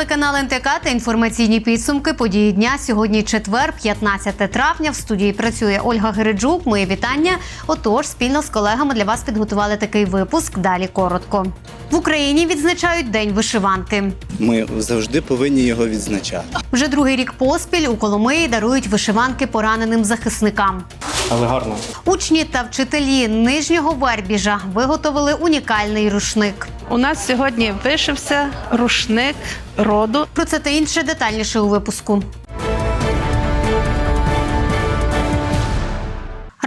телеканал НТК та інформаційні підсумки події дня. Сьогодні четвер, 15 травня. В студії працює Ольга Гереджук. Мої вітання. Отож, спільно з колегами для вас підготували такий випуск. Далі коротко. В Україні відзначають День вишиванки. Ми завжди повинні його відзначати. Вже другий рік поспіль у Коломиї дарують вишиванки пораненим захисникам. Але гарно. Учні та вчителі нижнього Вербіжа виготовили унікальний рушник. У нас сьогодні вишився рушник роду. Про це та інше детальніше у випуску.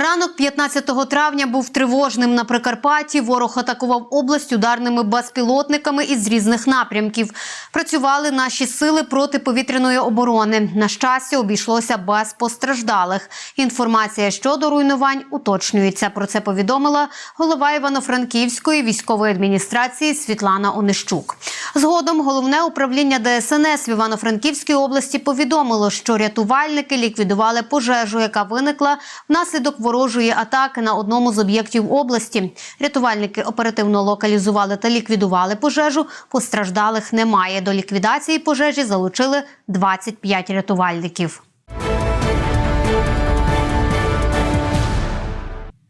Ранок 15 травня був тривожним на Прикарпатті. Ворог атакував область ударними безпілотниками із різних напрямків. Працювали наші сили протиповітряної оборони. На щастя, обійшлося без постраждалих. Інформація щодо руйнувань уточнюється. Про це повідомила голова Івано-Франківської військової адміністрації Світлана Онищук. Згодом головне управління ДСНС в Івано-Франківській області повідомило, що рятувальники ліквідували пожежу, яка виникла внаслідок ворожої атаки на одному з об'єктів області. Рятувальники оперативно локалізували та ліквідували пожежу. Постраждалих немає. До ліквідації пожежі залучили 25 рятувальників.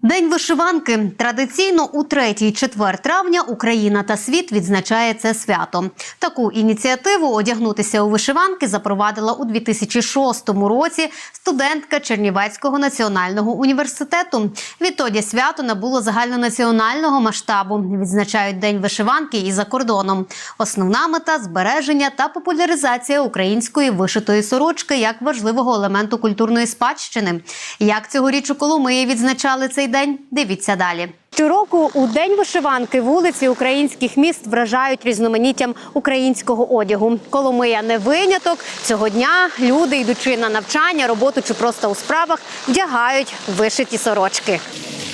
День вишиванки традиційно у 3-4 травня Україна та світ відзначає це свято. Таку ініціативу одягнутися у вишиванки запровадила у 2006 році студентка Чернівецького національного університету. Відтоді свято набуло загальнонаціонального масштабу. Відзначають день вишиванки і за кордоном. Основна мета збереження та популяризація української вишитої сорочки як важливого елементу культурної спадщини. Як цьогоріч у Коломиї відзначали цей день? Дивіться далі. Щороку у день вишиванки вулиці українських міст вражають різноманіттям українського одягу. Коломия не виняток. Цього дня люди, йдучи на навчання, роботу чи просто у справах, вдягають вишиті сорочки.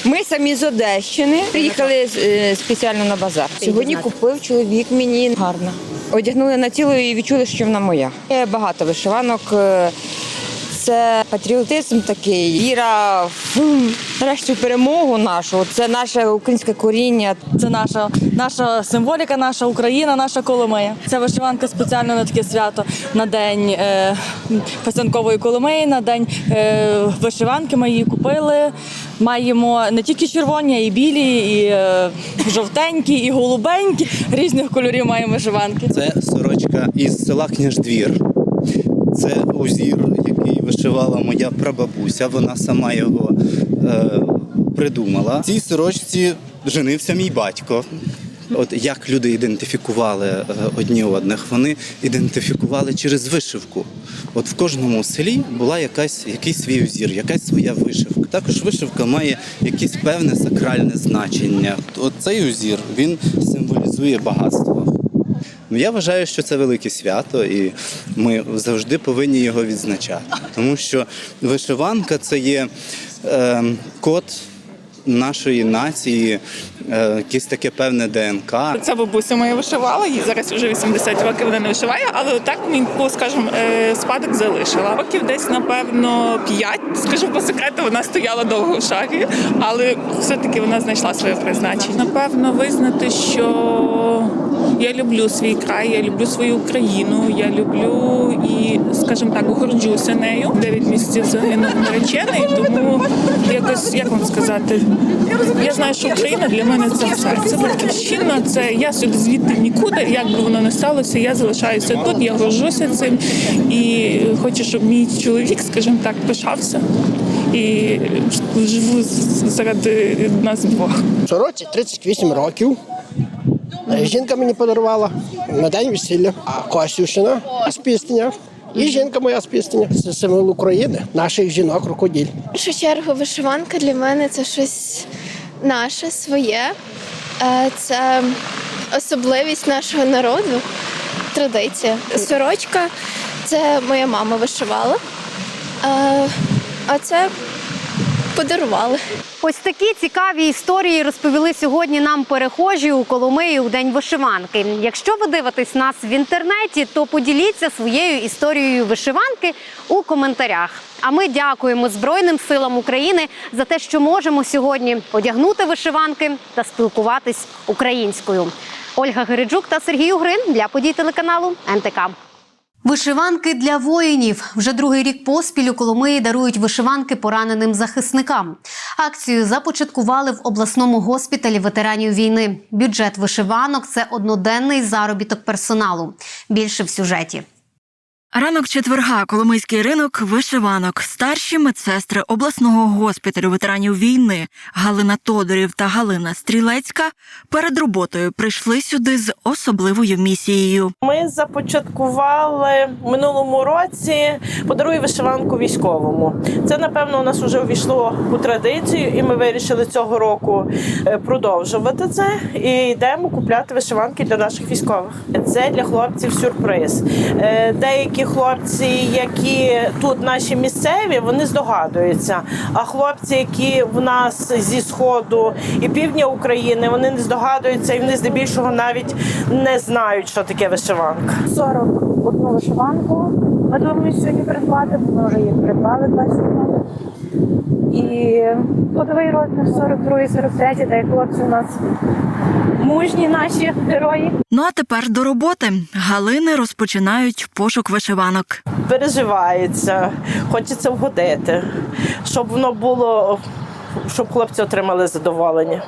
Ми самі з Одещини приїхали е, спеціально на базар. Сьогодні купив чоловік мені гарно. Одягнули на тіло і відчули, що вона моя. Є багато вишиванок. Це патріотизм такий, віра в нарешті перемогу нашу. Це наше українське коріння. Це наша, наша символіка, наша Україна, наша Коломия. Ця вишиванка спеціально на таке свято на день е, писанкової Коломиї, на день е, вишиванки. Ми її купили. Маємо не тільки червоні, а і білі, і е, жовтенькі, і голубенькі. Різних кольорів маємо вишиванки. Це сорочка із села Княждвір. Це узір, вишивала моя прабабуся. Вона сама його е, придумала. В цій сорочці женився мій батько. От як люди ідентифікували е, одні одних, вони ідентифікували через вишивку. От в кожному селі була якась якийсь свій узір, якась своя вишивка. Також вишивка має якесь певне сакральне значення. От цей узір він символізує багатство. Ну, я вважаю, що це велике свято, і ми завжди повинні його відзначати. Тому що вишиванка це є е, код нашої нації, е, якесь таке певне ДНК. Це бабуся моя вишивала, їй зараз вже 80 років вона не вишиває, але так мені, скажімо, е, спадок залишила. Років десь, напевно, 5, скажу по секрету, вона стояла довго в шафі, але все-таки вона знайшла своє призначення. Напевно, визнати, що я люблю свій край, я люблю свою Україну, я люблю і, скажімо так, горджуся нею. Дев'ять місяців загинув наречений, тому якось, як вам сказати, я знаю, що Україна для мене це все. Це батьківщина, це я сюди звідти нікуди. Як би воно не сталося, я залишаюся тут, я горжуся цим і хочу, щоб мій чоловік, скажімо так, пишався. І живу заради нас двох. Сороці 38 років. Жінка мені подарувала на день весілля, а Костюшина з пісня. І жінка моя з пісня. Це символ України, наших жінок, рукоділь. В першу чергу вишиванка для мене це щось наше, своє. Е, Це особливість нашого народу, традиція. Сорочка це моя мама вишивала, Е, а це подарували. Ось такі цікаві історії розповіли сьогодні нам перехожі у Коломиї у день вишиванки. Якщо ви дивитесь нас в інтернеті, то поділіться своєю історією вишиванки у коментарях. А ми дякуємо Збройним силам України за те, що можемо сьогодні одягнути вишиванки та спілкуватись українською. Ольга Гереджук та Сергій Угрин для подій телеканалу НТК. Вишиванки для воїнів вже другий рік поспіль у Коломиї дарують вишиванки пораненим захисникам. Акцію започаткували в обласному госпіталі ветеранів війни. Бюджет вишиванок це одноденний заробіток персоналу. Більше в сюжеті. Ранок четверга, Коломийський ринок вишиванок. Старші медсестри обласного госпіталю ветеранів війни Галина Тодорів та Галина Стрілецька перед роботою прийшли сюди з особливою місією. Ми започаткували минулому році подаруй вишиванку військовому. Це напевно у нас вже увійшло у традицію, і ми вирішили цього року е, продовжувати це. І йдемо купляти вишиванки для наших військових. Це для хлопців сюрприз. Е, Деякі хлопці, які тут наші місцеві, вони здогадуються. А хлопці, які в нас зі сходу і півдня України, вони не здогадуються, і вони здебільшого навіть не знають, що таке вишиванка. 41 вишиванку. Ми думаємо сьогодні придбати, ми вже їх придбали 20 років. І кодовий розмір 42 43 та як хлопці у нас мужні наші герої. Ну а тепер до роботи. Галини розпочинають пошук вишиванок. Переживається, хочеться вгодити, щоб воно було, щоб хлопці отримали задоволення.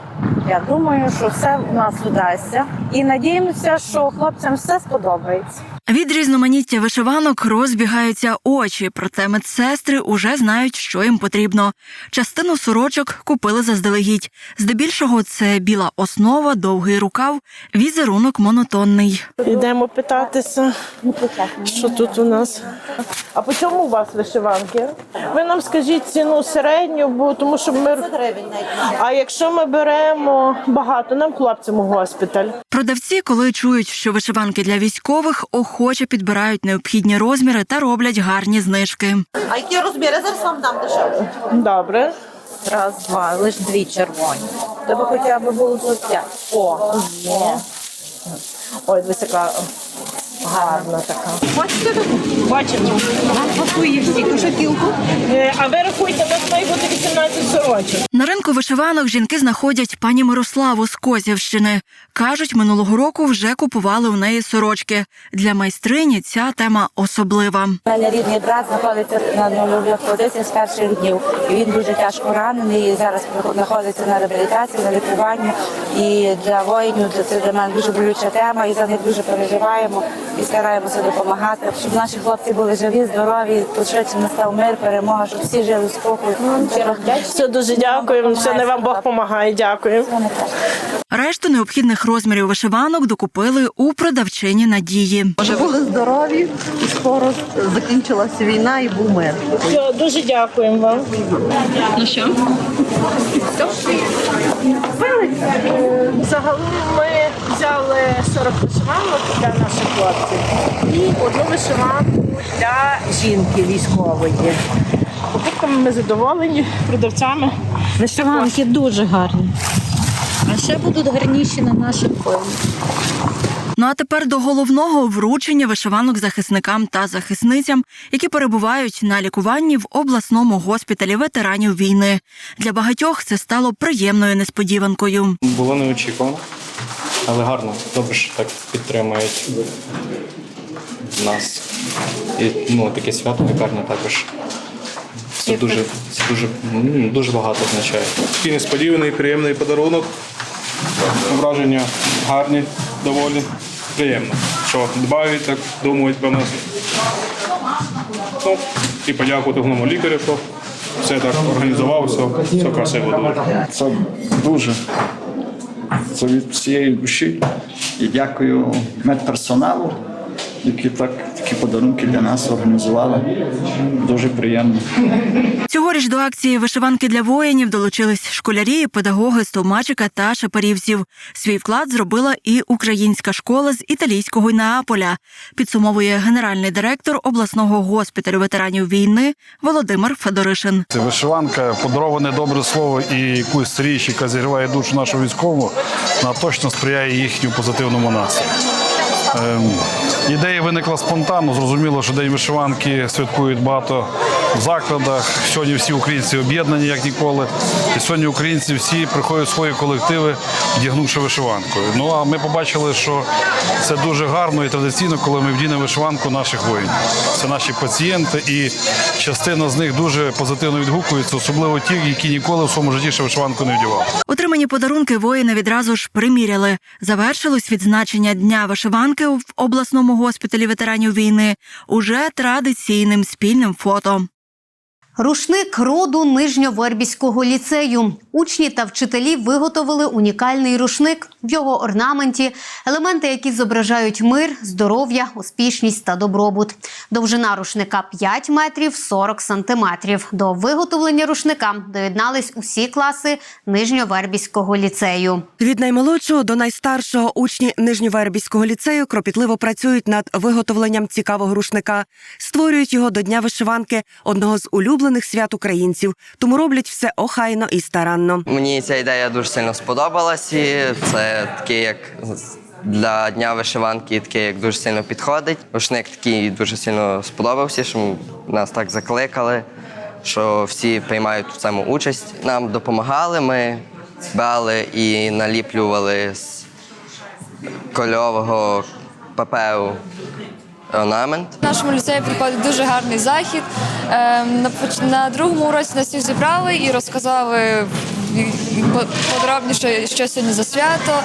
Я думаю, що все у нас вдасться. І надіємося, що хлопцям все сподобається. Від різноманіття вишиванок розбігаються очі, проте медсестри уже знають, що їм потрібно. Частину сорочок купили заздалегідь. Здебільшого це біла основа, довгий рукав, візерунок монотонний. Йдемо питатися, що тут у нас. А по чому у вас вишиванки? Ви нам скажіть ціну середню, бо тому що ми. А якщо ми беремо багато, нам хлопцям у госпіталь. Продавці, коли чують, що вишиванки для військових, охоче підбирають необхідні розміри та роблять гарні знижки. А які розміри зараз вам дам дешевше? Добре. Раз, два, лише дві червоні. Тебе хоча б було п'ять. О, є. Ой, дивись, яка гарна така. Бачимо. Вам пасує всі кошикілку. Е, А ви рахуйте, нас має бути 18 сорочок. На ринку вишиванок жінки знаходять пані Мирославу з Козівщини. Кажуть, минулого року вже купували у неї сорочки. Для майстрині ця тема особлива. У мене рідний брат знаходиться на нульових позиціях з перших днів. І він дуже тяжко ранений. І зараз знаходиться на реабілітації, на лікуванні. І для воїнів це для мене дуже болюча тема. І за них дуже переживаємо і стараємося допомагати, щоб наші хлопці були живі, здорові, пошвидше настав мир, перемога, щоб всі жили спокою. Все дуже дякуємо. Все не вам Бог допомагає. Дякую. Решту необхідних розмірів вишиванок докупили у продавчині Надії. Були здорові, і скоро закінчилася війна і був мир. Все, дуже дякуємо вам. Загалом ми взяли 40 вишиванок для наших хлопців і одну вишиванку для жінки військової. Покупками ми задоволені, продавцями. Вишиванки дуже гарні. А ще будуть гарніші на наших коїнах. Ну а тепер до головного вручення вишиванок захисникам та захисницям, які перебувають на лікуванні в обласному госпіталі ветеранів війни. Для багатьох це стало приємною несподіванкою. Було неочікувано, але гарно. Добре, що так підтримують нас. І ну, таке свято лікарня також. Це дуже, це дуже, ну, дуже багато означає. Такий несподіваний, приємний подарунок. Враження гарні, доволі приємно. Що дбають, так думають про нас. Ну, і подякувати головному лікарю, що все так організував, все, все красиво дуже. Це дуже. Це від всієї душі. І дякую медперсоналу, які так, такі подарунки для нас організували. Дуже приємно. Цьогоріч до акції вишиванки для воїнів долучились школярі, педагоги з Товмачика та Шепарівців. Свій вклад зробила і українська школа з італійського Неаполя. Підсумовує генеральний директор обласного госпіталю ветеранів війни Володимир Федоришин. Це вишиванка, подароване добре слово і якусь річ, яка зігріває душу нашого військового, вона точно сприяє їхньому позитивному настрою. Ем, ідея виникла спонтанно. Зрозуміло, що День вишиванки святкують багато в закладах. Сьогодні всі українці об'єднані як ніколи. І сьогодні українці всі приходять в свої колективи, вдягнувши вишиванку. Ну а ми побачили, що це дуже гарно і традиційно, коли ми вдінемо вишиванку наших воїнів. Це наші пацієнти, і частина з них дуже позитивно відгукується, особливо ті, які ніколи в своєму житті ще вишиванку не вдягали. Отримані подарунки воїни відразу ж приміряли. Завершилось відзначення дня вишиванки в обласному госпіталі ветеранів війни уже традиційним спільним фото. Рушник роду Нижньовербіського ліцею. Учні та вчителі виготовили унікальний рушник в його орнаменті, елементи, які зображають мир, здоров'я, успішність та добробут. Довжина рушника 5 метрів 40 сантиметрів. До виготовлення рушника доєднались усі класи Нижньовербіського ліцею. Від наймолодшого до найстаршого учні Нижньовербіського ліцею кропітливо працюють над виготовленням цікавого рушника, створюють його до дня вишиванки, одного з улюблених свят українців, тому роблять все охайно і старанно. Мені ця ідея дуже сильно сподобалась. І це таке, як для дня вишиванки, таке, як дуже сильно підходить. Рушник такий дуже сильно сподобався, що нас так закликали, що всі приймають в цьому участь. Нам допомагали, ми брали і наліплювали з кольового паперу орнамент. Нашому ліцеї проходить дуже гарний захід. Ем, На, другому уроці нас всіх зібрали і розказали по- подробніше, що сьогодні за свято,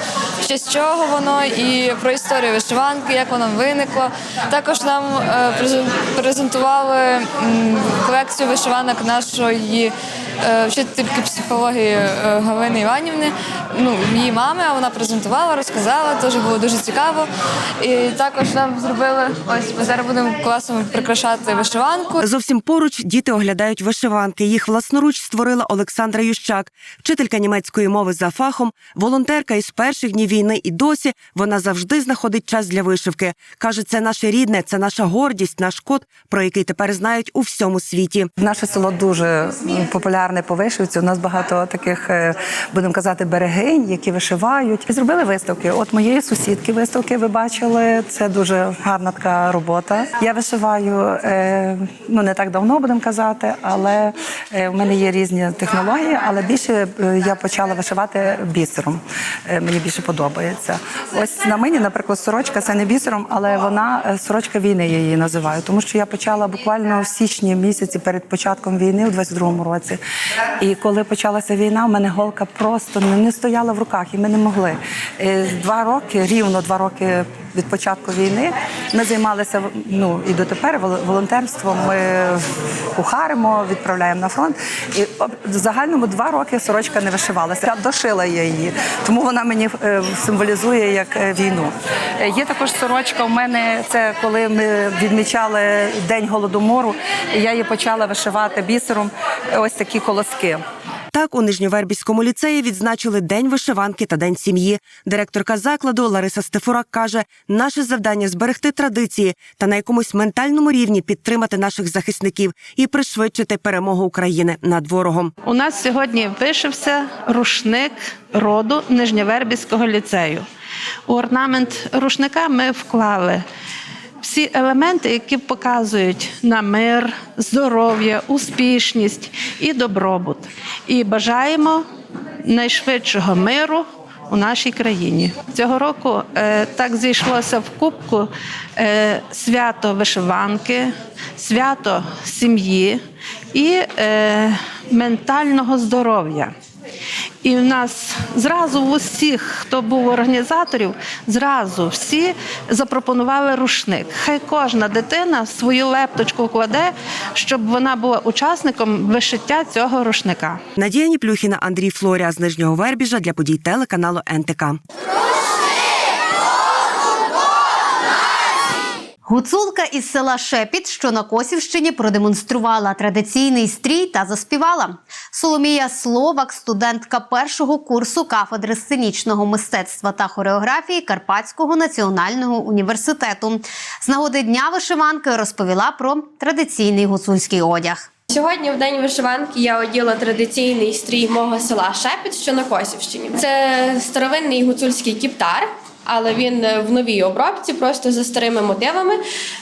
ще з чого воно, і про історію вишиванки, як вона виникла. Також нам е, презентували колекцію вишиванок нашої вчительки психології е, Галини Іванівни, ну, її мами, а вона презентувала, розказала, теж було дуже цікаво. І також нам зробили, ось ми зараз будемо класно прикрашати вишиванку. Зовсім поруч діти оглядають вишиванки. Їх власноруч створила Олександра Ющак, вчителька німецької мови за фахом, волонтерка із перших днів війни. І досі вона завжди знаходить час для вишивки. каже, це наше рідне, це наша гордість, наш код, про який тепер знають у всьому світі. Наше село дуже м, популярне по. У нас багато таких, е, будемо казати, берегинь, які вишивають. І зробили виставки. От моєї сусідки виставки ви бачили. Це дуже гарна така робота. Я вишиваю е, ну не так давно, будемо казати, але е, в мене є різні технології, але більше я почала вишивати бісером. Мені більше подобається. Ось на мені, наприклад, сорочка це не бісером, але вона сорочка війни я її називаю, тому що я почала буквально в січні місяці перед початком війни у 22-му році. І коли почалася війна, у мене голка просто не стояла в руках, і ми не могли. Е, Два роки, рівно два роки від початку війни, ми займалися ну і дотепер волонтерством. Ми кухаримо, відправляємо на фронт. І в загальному два роки сорочка не вишивалася. Я дошила я її, тому вона мені е, символізує як е, війну. Є також сорочка. У мене це коли ми відмічали день голодомору. Я її почала вишивати бісером. Ось такі колоски. Так, у Нижньовербіському ліцеї відзначили День вишиванки та День сім'ї. Директорка закладу Лариса Стефурак каже, наше завдання зберегти традиції та на якомусь ментальному рівні підтримати наших захисників і пришвидшити перемогу України над ворогом. У нас сьогодні вишився рушник роду Нижньовербіського ліцею. У орнамент рушника ми вклали всі елементи, які показують на мир, здоров'я, успішність і добробут. І бажаємо найшвидшого миру у нашій країні. Цього року е, так зійшлося в кубку е, свято вишиванки, свято сім'ї і е, ментального здоров'я. І в нас зразу в усіх, хто був організаторів, зразу всі запропонували рушник. Хай кожна дитина свою лепточку кладе, щоб вона була учасником вишиття цього рушника. Надія Ніплюхіна, Андрій Флоря з Нижнього Вербіжа для подій телеканалу НТК. Гуцулка із села Шепіт, що на Косівщині, продемонструвала традиційний стрій та заспівала. Соломія Словак, студентка першого курсу кафедри сценічного мистецтва та хореографії Карпатського національного університету. З нагоди дня вишиванки розповіла про традиційний гуцульський одяг. Сьогодні, в день вишиванки, я оділа традиційний стрій мого села Шепіт, що на Косівщині. Це старовинний гуцульський кіптар, але він е, в новій обробці, просто за старими мотивами.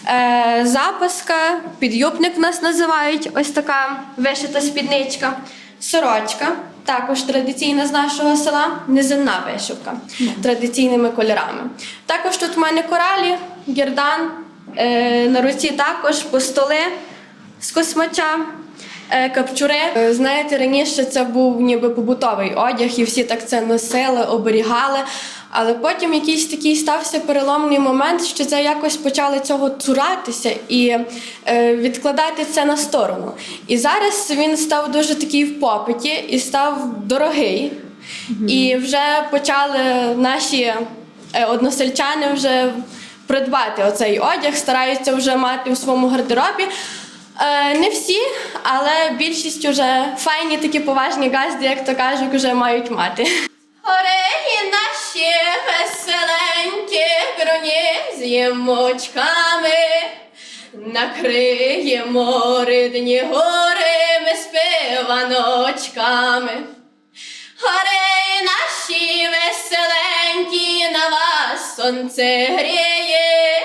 Е, запаска, підюбник нас називають, ось така вишита спідничка. сорочка, також традиційна з нашого села, неземна вишивка традиційними кольорами. Також тут в мене коралі, гірдан, е, на руці також постоли з космача. е, Капчури. Е, Знаєте, раніше це був ніби побутовий одяг, і всі так це носили, оберігали. Але потім якийсь такий стався переломний момент, що це якось почали цього цуратися і е, відкладати це на сторону. І зараз він став дуже такий в попиті і став дорогий. І вже почали наші е, односельчани вже придбати оцей одяг, стараються вже мати у своєму гардеробі. Е, не всі, але більшість вже файні такі поважні газди, як то кажуть, вже мають мати. Ореї наші веселенькі, груні з ямочками, накриємо ридні горими співаночками. Ореї наші веселенькі, на вас сонце гріє,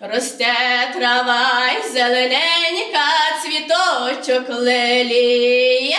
росте трава й зелененька, цвіточок леліє.